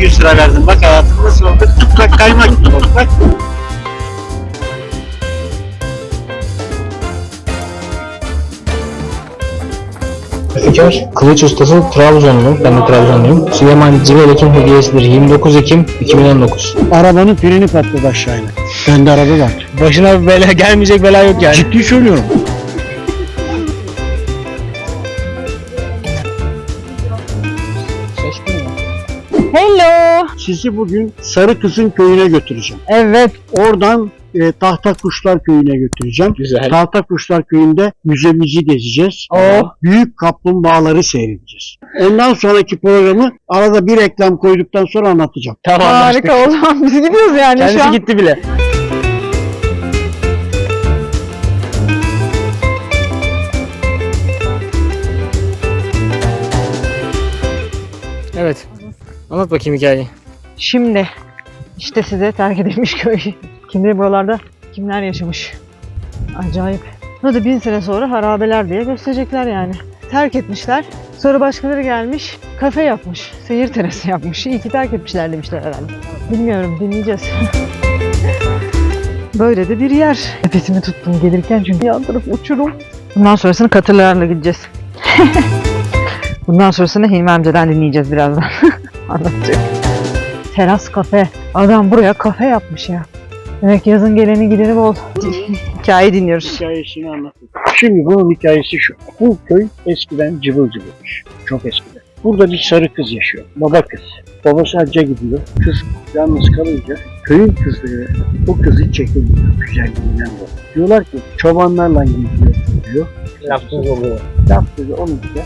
100 lira verdim. Bak hayatım nasıl oldu? Bak kaymak gibi oldu. Bak. Fikar, kılıç ustası Trabzonlu, ben de Trabzonluyum. Süleyman Civelek'in hediyesidir. 29 Ekim 2019. Arabanın freni patladı aşağıya. Bende araba var. Başına bela gelmeyecek bela yok yani. Ciddi söylüyorum. Sizi bugün Sarı Kızın köyüne götüreceğim. Evet. Oradan e, Tahta Kuşlar köyüne götüreceğim. Güzel. Tahta Kuşlar köyünde müzemizi gezeceğiz. Oh. Büyük kaplumbağaları seyredeceğiz. Ondan sonraki programı arada bir reklam koyduktan sonra anlatacağım. Tamam Harika o zaman biz gidiyoruz yani şu Kendisi an. gitti bile. Evet. Anlat bakayım hikayeyi. Şimdi işte size terk edilmiş köy. Kim bilir buralarda kimler yaşamış. Acayip. Ne da bin sene sonra harabeler diye gösterecekler yani. Terk etmişler. Sonra başkaları gelmiş, kafe yapmış, seyir terası yapmış. İyi ki terk etmişler demişler herhalde. Bilmiyorum, dinleyeceğiz. Böyle de bir yer. Nefesimi tuttum gelirken çünkü yan taraf uçurum. Bundan sonrasını katırlarla gideceğiz. Bundan sonrasını Hilmi amcadan dinleyeceğiz birazdan. Anlatacak. Teras kafe. Adam buraya kafe yapmış ya. Demek yazın geleni gideni bol. Hikaye dinliyoruz. Hikayesini anlatayım. Şimdi bunun hikayesi şu. Bu köy eskiden cıvıl cıvılmış. Çok eskiden. Burada bir sarı kız yaşıyor. Baba kız. Babası hacca gidiyor. Kız yalnız kalınca köyün kızları o kızı çekemiyor güzelliğinden dolayı. Diyorlar ki çobanlarla gidiyor diyor. Yaptığınız oluyor. Yaptığı onu bize.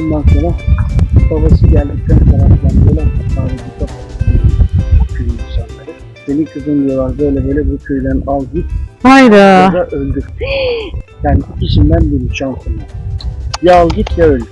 Ondan sonra babası geldikten sonra falan. Köyün insanları. Senin kızın diyorlar böyle böyle bu köyden al git Hayda. ya da öldür. Yani ikisinden biri şansın var. Ya al git ya öldür.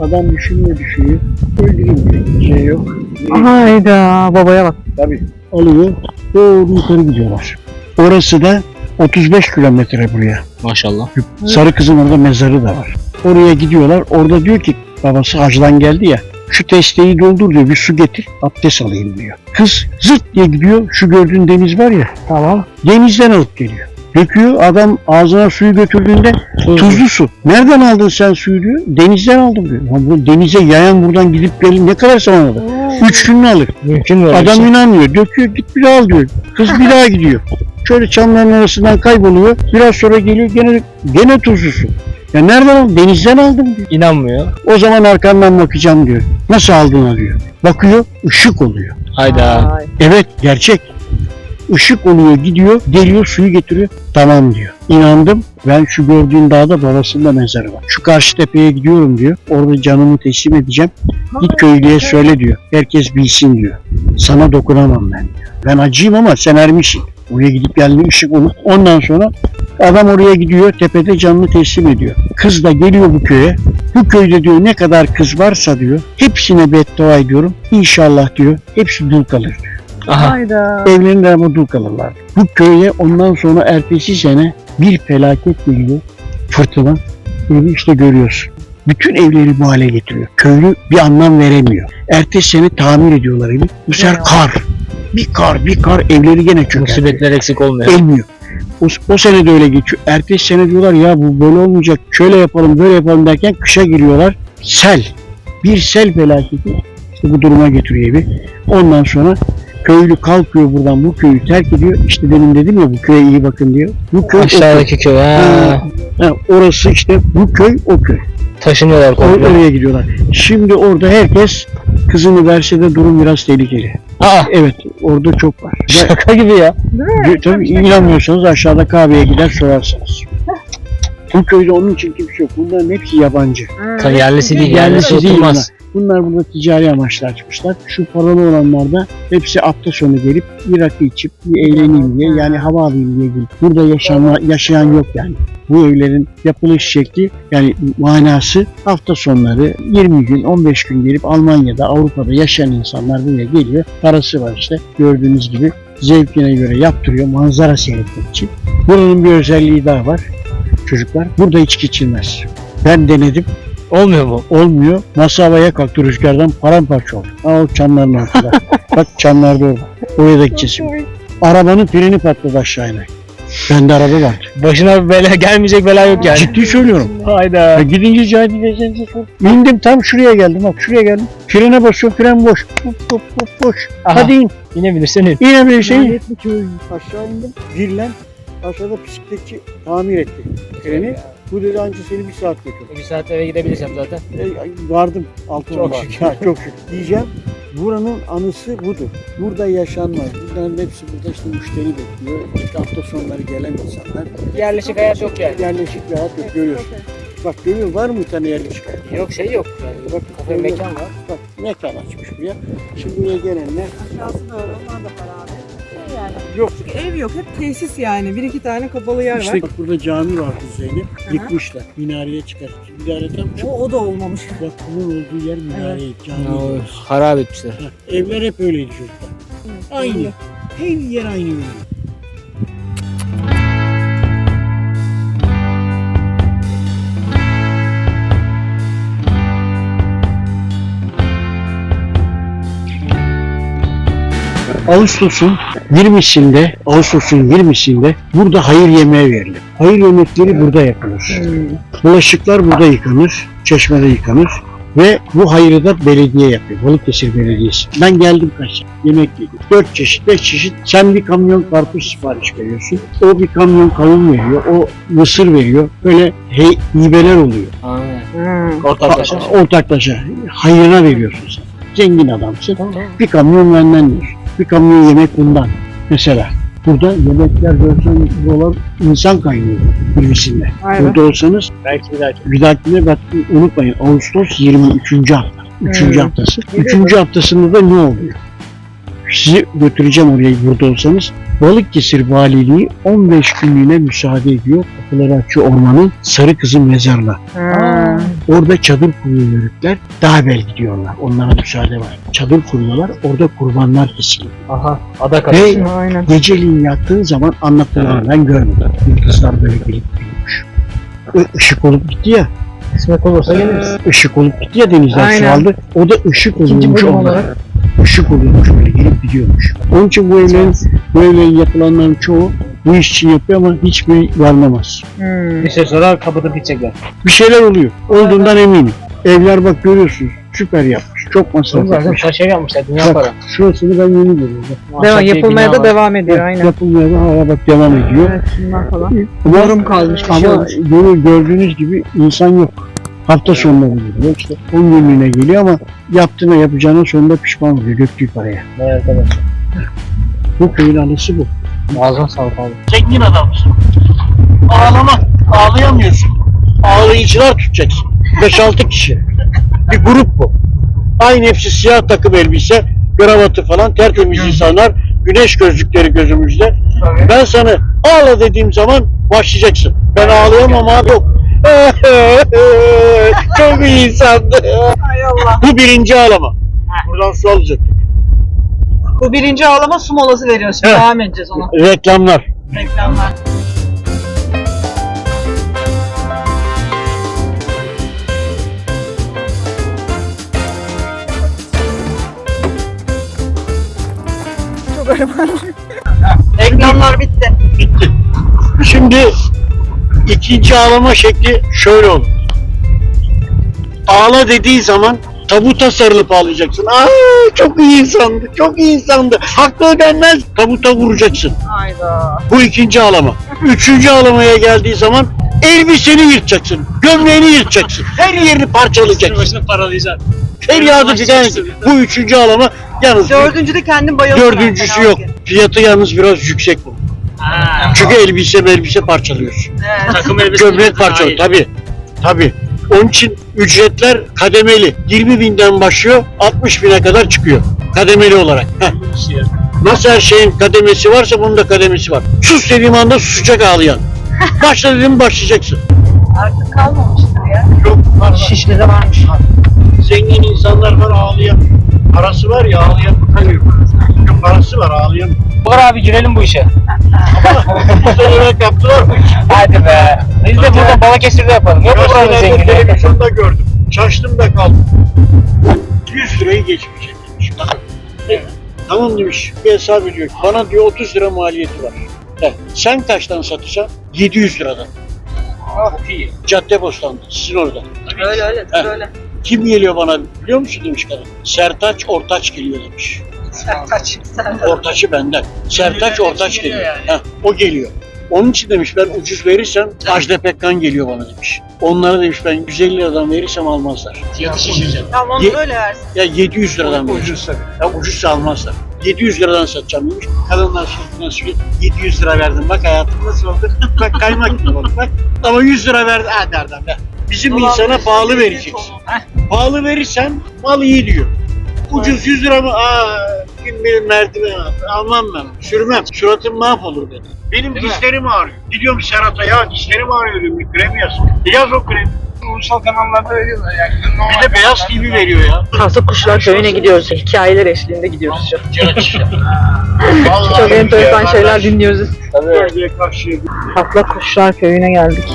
Adam düşünüyor düşünüyor. Öldüreyim. Bir şey yok. Hayda. Babaya bak. Tabii. Alıyor. Doğru yukarı gidiyorlar. Orası da 35 kilometre buraya. Maşallah. Sarı kızın orada mezarı da var. Oraya gidiyorlar. Orada diyor ki babası hacdan geldi ya. Şu testeyi doldur diyor. Bir su getir. Abdest alayım diyor. Kız zırt diye gidiyor. Şu gördüğün deniz var ya. Tamam. Denizden alıp geliyor. Döküyor. Adam ağzına suyu götürdüğünde tuzlu su. Nereden aldın sen suyu diyor. Denizden aldım diyor. Ama bu denize yayan buradan gidip gelin ne kadar zaman alır? Üç gününü alır. Mümkün mü Adam şey? inanmıyor. Döküyor git bir daha al diyor. Kız bir daha gidiyor. Şöyle çamların arasından kayboluyor. Biraz sonra geliyor gene gene tuzlu su. Ya nereden aldın? Denizden aldım diyor. İnanmıyor. O zaman arkandan bakacağım diyor. Nasıl aldığına diyor. Bakıyor ışık oluyor. Hayda. Ay. Evet gerçek. Işık oluyor gidiyor geliyor suyu getiriyor. Tamam diyor. İnandım ben şu gördüğün dağda babasının da mezarı var. Şu karşı tepeye gidiyorum diyor. Orada canımı teslim edeceğim. Git köylüye söyle diyor. Herkes bilsin diyor. Sana dokunamam ben diyor. Ben acıyım ama sen ermişsin. Oraya gidip geldiğinde ışık olur. Ondan sonra adam oraya gidiyor. Tepede canını teslim ediyor. Kız da geliyor bu köye. Bu köyde diyor ne kadar kız varsa diyor. Hepsine beddua ediyorum. İnşallah diyor. Hepsi dul kalır diyor. Aha. Hayda. Evlenirler ama dul kalırlar. Bu köye ondan sonra ertesi sene bir felaket geliyor. Fırtına. Evi işte görüyorsun. Bütün evleri bu hale getiriyor. Köylü bir anlam veremiyor. Ertesi sene tamir ediyorlar evi. Bu sefer kar. Bir kar, bir kar evleri gene çöker. Musibetler eksik olmuyor. Elmiyor. O, o sene de öyle geçiyor. Ertesi sene diyorlar ya bu böyle olmayacak. Şöyle yapalım, böyle yapalım derken kışa giriyorlar. Sel. Bir sel felaketi. İşte bu duruma getiriyor evi. Ondan sonra köylü kalkıyor buradan bu köyü terk ediyor. İşte demin dedim ya bu köye iyi bakın diyor. Bu köy o köy. Aşağıdaki köy. Ha. Ha, orası işte bu köy o köy. Taşınıyorlar komple. oraya gidiyorlar. Şimdi orada herkes kızını verse de durum biraz tehlikeli. Aa. Evet orada çok var. Şaka gibi ya. Gö- Tabii inanmıyorsanız aşağıda kahveye gider sorarsınız. Bu köyde onun için kimse yok. Bunların hepsi yabancı. Tabii yerlisi değil. Yerlisi Yerlisi değil oturmaz. Bunlar burada ticari amaçla açmışlar. Şu paralı olanlar da hepsi hafta sonu gelip bir rakı içip bir eğleneyim diye yani hava alayım diye gelip burada yaşayan, yaşayan yok yani. Bu evlerin yapılış şekli yani manası hafta sonları 20 gün 15 gün gelip Almanya'da Avrupa'da yaşayan insanlar buraya geliyor. Parası var işte gördüğünüz gibi zevkine göre yaptırıyor manzara seyretmek için. Buranın bir özelliği daha var çocuklar. Burada içki içilmez. Ben denedim. Olmuyor mu? Olmuyor. Masa havaya kalktı rüzgardan paramparça oldu. Ha o çanların altında. Bak çanlar da orada. Oraya da gideceğiz. Arabanın freni patladı aşağı iner. Bende araba vardı. Başına bela gelmeyecek bela yok yani. Ciddi söylüyorum. Ya Hayda. gidince cahil gideceğinizi sor. İndim tam şuraya geldim bak şuraya geldim. Frene basıyorum fren boş. Hop hop hop boş. Aha. Hadi in. Yine bilirsin. in. Yine bir şey. Aşağı indim. Birlen aşağıda bisikletçi tamir etti freni. Bu dedi anca seni bir saat götür. Bir saat eve gidebileceğim zaten. E, vardım altına Çok. Ya, çok şükür. Diyeceğim buranın anısı budur. Burada yaşanmaz. Bunların hepsi burada işte müşteri bekliyor. İlk hafta sonları gelen insanlar. Yerleşik hayat yok yani. Yerleşik bir hayat yok görüyorsun. Bak görüyor var mı bir tane yerleşik hayat? Yok şey yok. Yani. Bak Kafe mekan var. Bak mekan açmış buraya. Şimdi buraya gelenler Aşağısı da öyle. Onlar da para abi. Yani. yok. Çünkü ev yok. Hep tesis yani. Bir iki tane kapalı yer İşte bak burada cami var Zeynep. Yıkmışlar. Minareye çıkar. Minare tam çok. O, o da olmamış. Bak bunun olduğu yer minare, cami. diyoruz. harap etmişler. Ha, Evler hep öyleydi çocuklar. Aynı. Her yer aynı öyle. Ağustos'un 20'sinde, Ağustos'un 20'sinde burada hayır yemeği verilir. Hayır yemekleri burada yapılır. Bulaşıklar burada yıkanır, çeşmede yıkanır. Ve bu hayrı da belediye yapıyor. Balıkesir Belediyesi. Ben geldim kaç yemek yedim. Dört çeşit, beş çeşit. Sen bir kamyon karpuz sipariş veriyorsun. O bir kamyon kavun veriyor. O mısır veriyor. Böyle hey, hibeler oluyor. Aynen. Ortaklaşa. A- Ortaklaşa. Hayrına veriyorsun sen. Zengin adamsın. Bir kamyon benden diyorsun. Bir kamyon yemek bundan. Mesela. Burada yemekler görsen buralar insan kaynıyor birisinde. Aynen. Burada olsanız Belki bir dahaki. bir dahakine bak unutmayın Ağustos 23. hafta. 3. Hmm. haftası. 3. haftasında da ne oluyor? Sizi götüreceğim oraya burada olsanız. Balıkesir Valiliği 15 günlüğüne müsaade ediyor. Kapıları açıyor ormanın Sarı Kızı mezarına. Ha. Orada çadır kuruyor yörükler. Daha bel gidiyorlar. Onlara müsaade var. Çadır kuruyorlar. Orada kurbanlar kesiliyor. Aha. Adak Ve. Aynen. geceliğin yattığın zaman anlatılanı ben görmedim. Yıldızlar böyle gelip gidiyormuş. Işık olup gitti ya. Kısmet olursa geliriz. Işık olup gitti ya denizden Aynen. su aldı. O da ışık onlara. olarak. Işık oluyormuş böyle gelip gidiyormuş. Onun için bu evlerin, bu evlerin yapılanların çoğu bu iş için yapıyor ama hiçbir varlamaz. Hmm. Bir süre sonra kapatıp gidecekler. Bir şeyler oluyor. Olduğundan eminim. Evler bak görüyorsunuz. Süper yapmış. Çok masraf Zaten yapmış. taş ev yapmışlar. Dünya Bak, para. şurasını ben yeni görüyorum. Bak. Devam, bir yapılmaya bina da var. devam ediyor aynen. Yapılmaya da hala bak devam ediyor. Evet şunlar falan. Ama- Yorum kalmış bir şey Ama olmuş. gönül gördüğünüz gibi insan yok. Hafta sonları geliyor. İşte 10 günlüğüne geliyor ama yaptığına yapacağına sonunda pişman oluyor döktüğü paraya. Vay arkadaş. Bu köyün anısı bu. Ağzına sağlık abi. Zengin adamsın. Ağlama. Ağlayamıyorsun. Ağlayıcılar tutacaksın. 5-6 kişi. Bir grup bu. Aynı hepsi siyah takım elbise, kravatı falan tertemiz insanlar. Güneş gözlükleri gözümüzde. Ben sana ağla dediğim zaman başlayacaksın. Ben ağlayamam abi yok. Çok iyi insandı. Hay Allah. Bu birinci ağlama. Buradan su alacak. Bu birinci ağlama su molası veriyorsun. Evet. Devam edeceğiz ona. Reklamlar. Reklamlar. Çok araban. Reklamlar bitti. Bitti. Şimdi ikinci ağlama şekli şöyle olur. Ağla dediği zaman tabuta sarılıp ağlayacaksın. Aa çok iyi insandı, çok iyi insandı. Hakkı ödenmez. Tabuta vuracaksın. Hayda. Bu ikinci ağlama. Üçüncü ağlamaya geldiği zaman elbiseni yırtacaksın. Gömleğini yırtacaksın. Her yerini parçalayacaksın. Başını paralayacaksın. Feryadı filan. Bu üçüncü ağlama yalnız. Dördüncüde kendin bayıldın. Dördüncüsü yok. Fiyatı yalnız biraz yüksek bu. Çünkü elbise elbise parçalıyorsun. Evet. Takım elbise. Gömlek parçalı tabi. Tabi. Onun için ücretler kademeli. 20 binden başlıyor 60 bine kadar çıkıyor. Kademeli olarak. Heh. Nasıl her şeyin kademesi varsa bunun da kademesi var. Sus dediğim anda susacak ağlayan. Başla dedim başlayacaksın. Artık kalmamıştır ya. Yok var, var. Şişli'de varmış. Zengin insanlar var ağlayan. Parası var ya ağlayan tutamıyor. Parası var ağlayan. Var abi girelim bu işe. Güzel olarak yaptılar mı? Hadi be. Biz de burada Balıkesir'de yapalım. Yok mu buranın Gazetelerde zenginliği? televizyonda gördüm. Şaştım da kaldım. 100 lirayı geçmeyecek demiş. Bakın. Evet. Tamam demiş. Bir hesap ediyor. Bana diyor 30 lira maliyeti var. Evet. Sen kaçtan satacaksın? 700 liradan. Çok iyi. Cadde Bostan'da. Sizin orada. Öyle öyle Heh. öyle. Kim geliyor bana biliyor musun demiş kadın. Sertaç Ortaç geliyor demiş. Sertaç. Ortaç'ı benden. Sertaç Ortaç geliyor. Heh, o geliyor. Onun için demiş ben ucuz verirsem Ajda Pekkan geliyor bana demiş. Onlara demiş ben 150 liradan verirsem almazlar. Fiyatı şişirecek. Tamam Ye- böyle versin. Ya 700 liradan verir. Ucuz tabii. Ya ucuzsa almazlar. 700 liradan satacağım demiş. Kadınlar şimdi nasıl 700 lira verdim bak hayatım nasıl oldu? bak kaymak gibi oldu bak. Ama 100 lira verdi. Ha nereden be? Bizim Ulan insana beş pahalı vereceksin. Heh, Pahalı verirsen mal iyi diyor. Ucuz 100 lira mı? Aa, gün benim merdiven. Almam ben. Sürmem. Suratım mahvolur dedi. Benim Değil mi? dişlerim ağrıyor. Gidiyorum Serhat'a ya dişlerim ağrıyor diyorum. Bir krem yaz. Yaz o kremi. Ulusal kanallarda veriyorlar yani. Bir de beyaz TV veriyor ya. Tahta Kuşlar Köyü'ne gidiyoruz. Hikayeler eşliğinde gidiyoruz Çok enteresan şeyler dinliyoruz. Tabii. Tahta Kuşlar Köyü'ne geldik.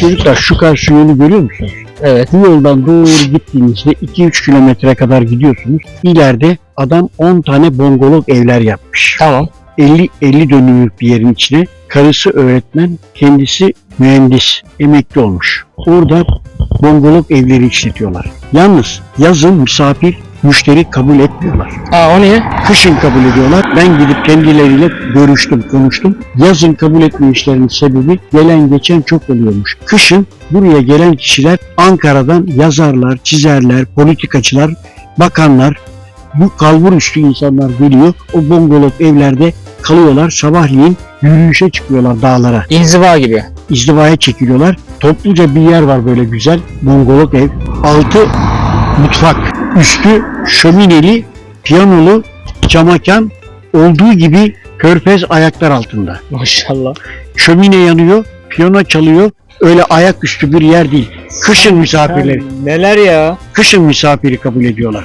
Çocuklar şu karşı yolu görüyor musunuz? Evet. Bu yoldan doğru gittiğinizde 2-3 kilometre kadar gidiyorsunuz. İleride adam 10 tane bongolog evler yapmış. Tamam. 50 50 dönümlük bir yerin içine. Karısı öğretmen, kendisi mühendis, emekli olmuş. Orada bongolog evleri işletiyorlar. Yalnız yazın misafir, müşteri kabul etmiyorlar. Aa o niye? Kışın kabul ediyorlar. Ben gidip kendileriyle görüştüm, konuştum. Yazın kabul etmeyişlerinin sebebi gelen geçen çok oluyormuş. Kışın buraya gelen kişiler Ankara'dan yazarlar, çizerler, politikacılar, bakanlar, bu kalbur üstü insanlar geliyor. O bongolog evlerde kalıyorlar. Sabahleyin yürüyüşe çıkıyorlar dağlara. İnziva gibi. İzdivaya çekiliyorlar. Topluca bir yer var böyle güzel. Bongolog ev. Altı mutfak. Üstü şömineli, piyanolu, camakan olduğu gibi körfez ayaklar altında. Maşallah. Şömine yanıyor, piyano çalıyor. Öyle ayaküstü bir yer değil. Kışın misafirleri, Neler ya? kışın misafiri kabul ediyorlar.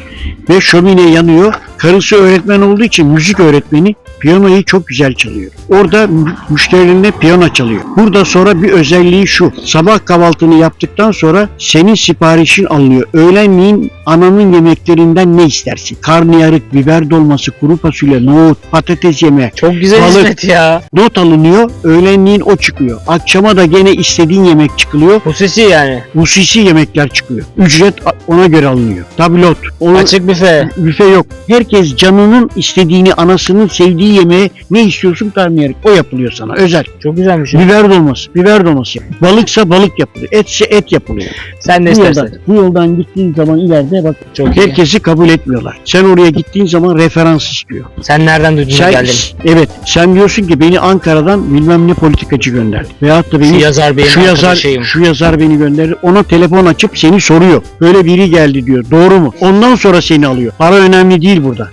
Ve şömine yanıyor. Karısı öğretmen olduğu için müzik öğretmeni piyanoyu çok güzel çalıyor. Orada mü- müşterilerine piyano çalıyor. Burada sonra bir özelliği şu. Sabah kahvaltını yaptıktan sonra senin siparişin alınıyor. Öğlenleyin ananın yemeklerinden ne istersin? Karnıyarık, biber dolması, kuru fasulye, nohut, patates yemeği. Çok güzel Balık. hizmet ya. Not alınıyor. Öğlenleyin o çıkıyor. Akşama da gene istediğin yemek çıkılıyor. Bu sesi yani. Hususi yemekler çıkıyor. Ücret ona göre alınıyor. Tablot. Onun Açık büfe. büfe yok. Herkes canının istediğini, anasının sevdiği yemeğe ne istiyorsun karnıyarık. O yapılıyor sana özel. Çok güzelmiş. ya. Biber dolması, biber dolması. Balıksa balık yapılıyor. Etse et yapılıyor. Sen ne Bu istersen. yoldan, bu yoldan gittiğin zaman ileride bak Çok iyi. herkesi kabul etmiyorlar. Sen oraya gittiğin zaman referans istiyor. Sen nereden duydun Sen, geldin? evet sen diyorsun ki beni Ankara'dan bilmem ne politikacı gönderdi. Veyahut da Şu beni yazar benim şu yazar, arkadaşıyım. şu yazar beni gönderdi. Ona telefon açıp seni soruyor. Böyle biri geldi diyor. Doğru mu? Ondan sonra seni alıyor. Para önemli değil burada.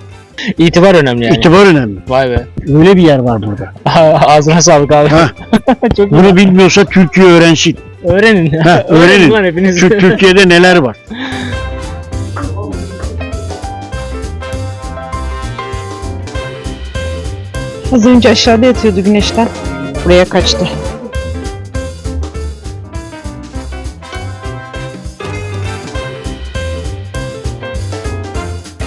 İtibar önemli yani. İtibar önemli. Vay be. Öyle bir yer var burada. Ağzına sağlık abi. Ha. Çok. Bunu bilmiyorsa Türkiye öğrensin. Öğrenin. Ha, öğrenin. hepiniz. Şu Türkiye'de neler var? Az önce aşağıda yatıyordu güneşten. Buraya kaçtı.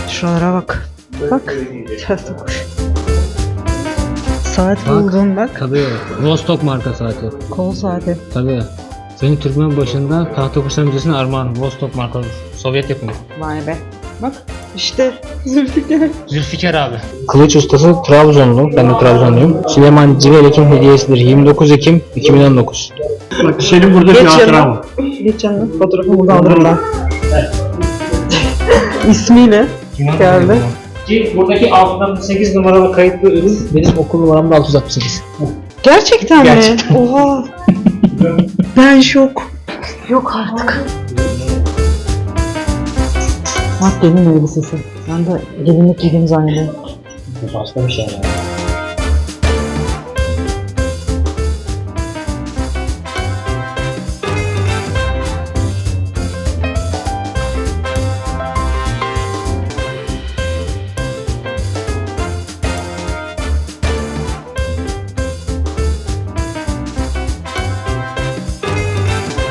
Şuralara bak. Bak. Kuş. Saat Bak. buldum bak. Tabii. Vostok marka saati. Kol saati. Tabii. Senin Türkmen başında tahta kuşlar müzesine armağan. Vostok marka. Sovyet yapımı. Vay be. Bak işte Zülfikar. Zülfikar abi. Kılıç ustası Trabzonlu. Ben de Trabzonluyum. Süleyman Civelek'in hediyesidir. 29 Ekim 2019. Bak senin burada Geç bir hatıra yanına. var. Geç canına fotoğrafı burada alırım ben. İsmiyle geldi. Ki buradaki altında 8 numaralı kayıtlı ürün benim okul numaram da 668. Gerçekten, Gerçekten. mi? Oha. ben şok. Yok artık. Bak gelin elbisesi. Ben de gelinlik giydiğimi zannediyorum. Başka bir şey yani.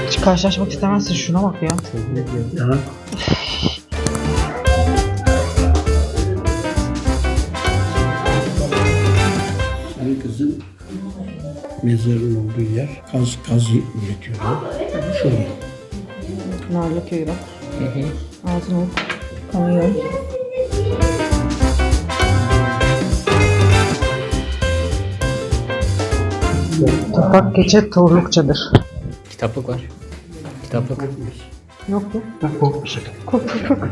Hiç karşılaşmak istemezsin şuna bak ya. Hı. Kaz kaz üretiyorlar. Şurada. Narlı köyü bak. Altınoluk. Kamyon. Toprak geçe Torlukçadır. Kitaplık var. Kitaplık. Yok mu? Bak korkma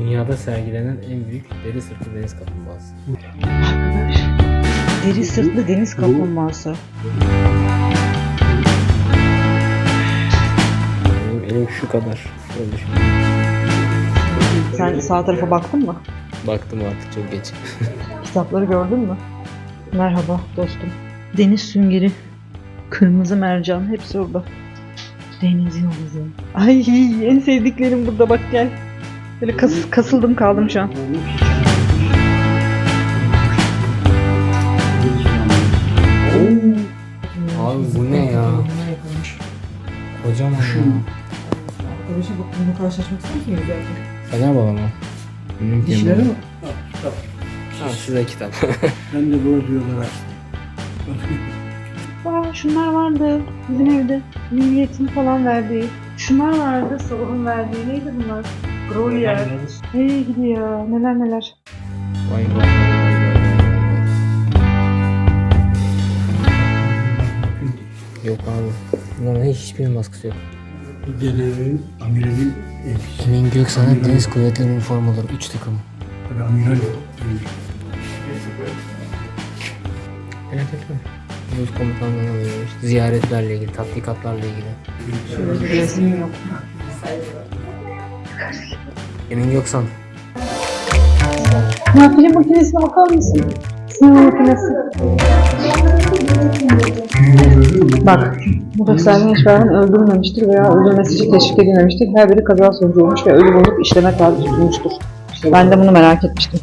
Dünyada sergilenen en büyük deri sırtı deniz kaplumbağası. Deri sırtlı deniz kaplumbağası. Benim elim şu kadar. Şöyle düşün. Sen sağ tarafa baktın mı? Baktım artık çok geç. Kitapları gördün mü? Merhaba dostum. Deniz süngeri, kırmızı mercan hepsi orada. Deniz yıldızı. Ay en sevdiklerim burada bak gel. Böyle kas- kasıldım kaldım şu an. Abi bu ne ya? Kocaman ya. Arkadaşa bak bunu karşılaşmak ister misin güzelce? Fener baba mı? Dişleri mi? Ha size kitap. Ben de böyle diyorlar aslında. Aa şunlar vardı bizim evde. Milliyetin falan verdiği. Şunlar vardı sabahın verdiği. Neydi bunlar? Grolier. Hey gidi ya neler neler. vay vay. Yok abi. Bunların hiçbirinin baskısı yok. Generalin, amiralin elbise. Emin Göksan'ın Deniz Kuvvetleri'nin formaları 3 takım. Tabii amiral. Evet evet. Rus komutanlığına verilmiş. Ziyaretlerle ilgili, tatbikatlarla ilgili. Bir resim yok. Emin Göksan. Ya film makinesine bakar mısın? Sinema makinesi. Bak, bu göstergen işveren öldürülmemiştir veya öldürmesi için teşvik edilmemiştir. Her biri kaza sonucu olmuş ve ölü bulunup işleme tabi tutulmuştur. Ben de bunu merak etmiştim.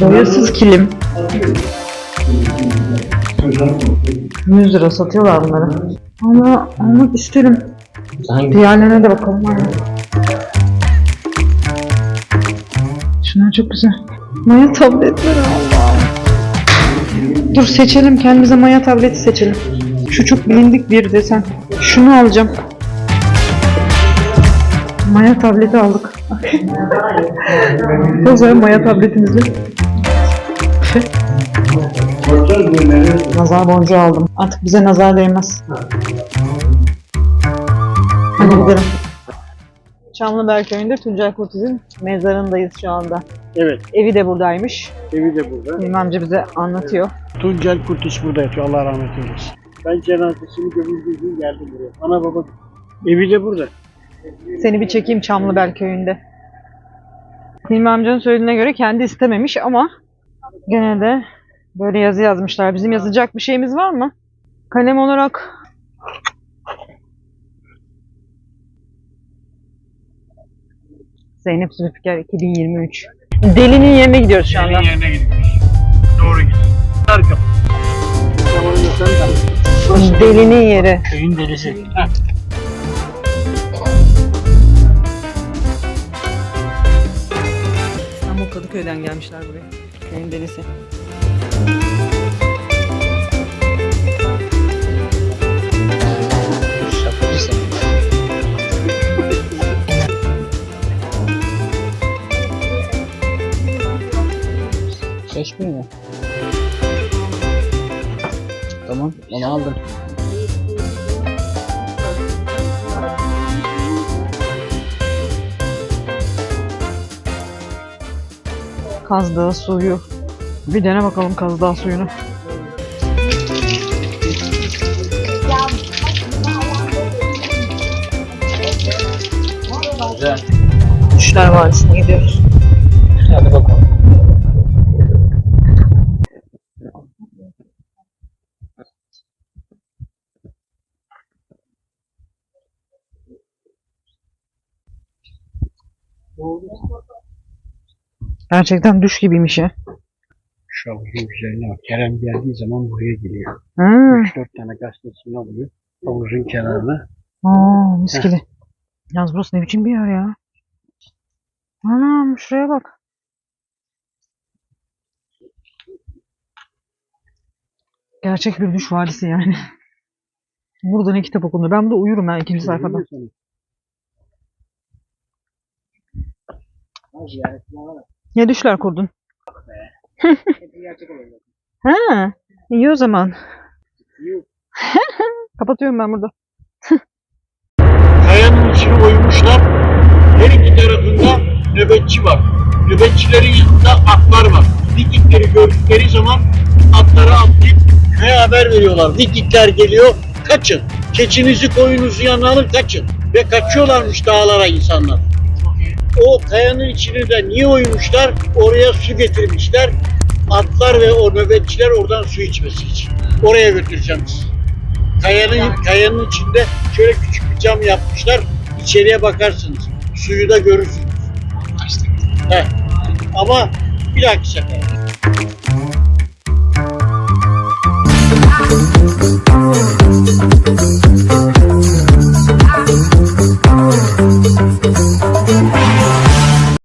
Boyasız kilim. 100 lira satıyorlar bunları. Ama almak isterim. Diğerlerine de bakalım. Aynen. Şunlar çok güzel. Maya tabletleri Allah'ım. Dur seçelim kendimize maya tableti seçelim. Şu çok bilindik bir desen. Şunu alacağım. Maya tableti aldık. o zaman maya tabletimizi. Nazar boncuğu aldım. Artık bize nazar değmez. Hadi gidelim. Çamlıber köyünde Tuncay Kurtiz'in mezarındayız şu anda. Evet, Evi de buradaymış. evi de burada. Hilmi amca bize anlatıyor. Tuncel Kurtiş burada yatıyor. Allah rahmet eylesin. Ben cenazesini gömüldüğü gün geldim buraya. Ana baba evi de burada. Seni bir çekeyim Çamlıbel köyünde. Hilmi amcanın söylediğine göre kendi istememiş ama gene de böyle yazı yazmışlar. Bizim yazacak bir şeyimiz var mı? Kalem olarak Zeynep Zülfikar 2023. Delinin yerine gidiyoruz şu anda. yerine gidiyoruz. Doğru git. Arka. Delinin yeri. Köyün delisi. İstanbul Kadıköy'den gelmişler buraya. Köyün delisi. Beş bin mi? Tamam, onu aldım. Kaz Dağı suyu. Bir dene bakalım Kaz Dağı suyunu. Güzel. Düşler Vadisi'ne gidiyoruz. Hadi bakalım. Gerçekten düş gibiymiş ya. Şu havuzun güzelliğine bak. Kerem geldiği zaman buraya geliyor. Ha. 3-4 tane gazetesini alıyor. Havuzun kenarına. Aa, miskili. Yalnız burası ne biçim bir yer ya. Anam şuraya bak. Gerçek bir düş vadisi yani. Burada ne kitap okundu. Ben burada uyurum ha ikinci sayfada. Ne düşler kurdun? ha, iyi o zaman. Kapatıyorum ben burada. Kayanın içine oymuşlar. Her iki tarafında nöbetçi var. Nöbetçilerin yanında atlar var. Dikikleri gördükleri zaman atlara atlayıp köye haber veriyorlar. Dikikler geliyor, kaçın. Keçinizi koyunuzu yanına alın kaçın. Ve kaçıyorlarmış dağlara insanlar. O kayanın içine de niye oymuşlar? Oraya su getirmişler. Atlar ve o nöbetçiler oradan su içmesi için. Oraya götüreceğim sizi. Kayanın, kayanın içinde şöyle küçük bir cam yapmışlar. İçeriye bakarsınız. Suyu da görürsünüz. Heh. Ama bir dahaki sefer.